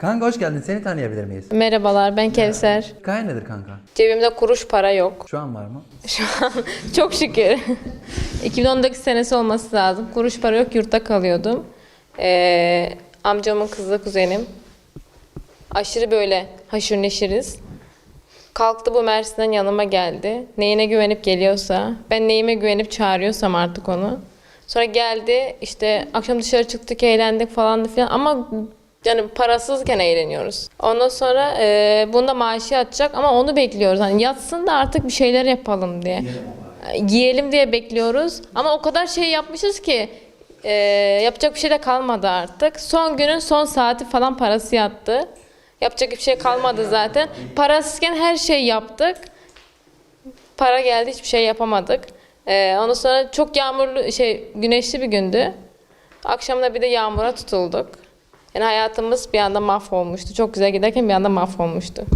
Kanka hoş geldin. Seni tanıyabilir miyiz? Merhabalar ben Kevser. Hikaye nedir kanka? Cebimde kuruş para yok. Şu an var mı? Şu an çok şükür. 2019 senesi olması lazım. Kuruş para yok yurtta kalıyordum. Ee, amcamın kızı kuzenim. Aşırı böyle haşır neşiriz. Kalktı bu Mersin'den yanıma geldi. Neyine güvenip geliyorsa, ben neyime güvenip çağırıyorsam artık onu. Sonra geldi işte akşam dışarı çıktık eğlendik falan filan ama yani parasızken eğleniyoruz. Ondan sonra e, bunda maaşı yatacak ama onu bekliyoruz. Hani yatsın da artık bir şeyler yapalım diye. Giyelim diye bekliyoruz. Ama o kadar şey yapmışız ki e, yapacak bir şey de kalmadı artık. Son günün son saati falan parası yattı. Yapacak bir şey kalmadı zaten. Parasızken her şey yaptık. Para geldi hiçbir şey yapamadık. Ee, ondan sonra çok yağmurlu şey güneşli bir gündü. Akşamda bir de yağmura tutulduk. Yani hayatımız bir anda mahvolmuştu. Çok güzel giderken bir anda mahvolmuştu.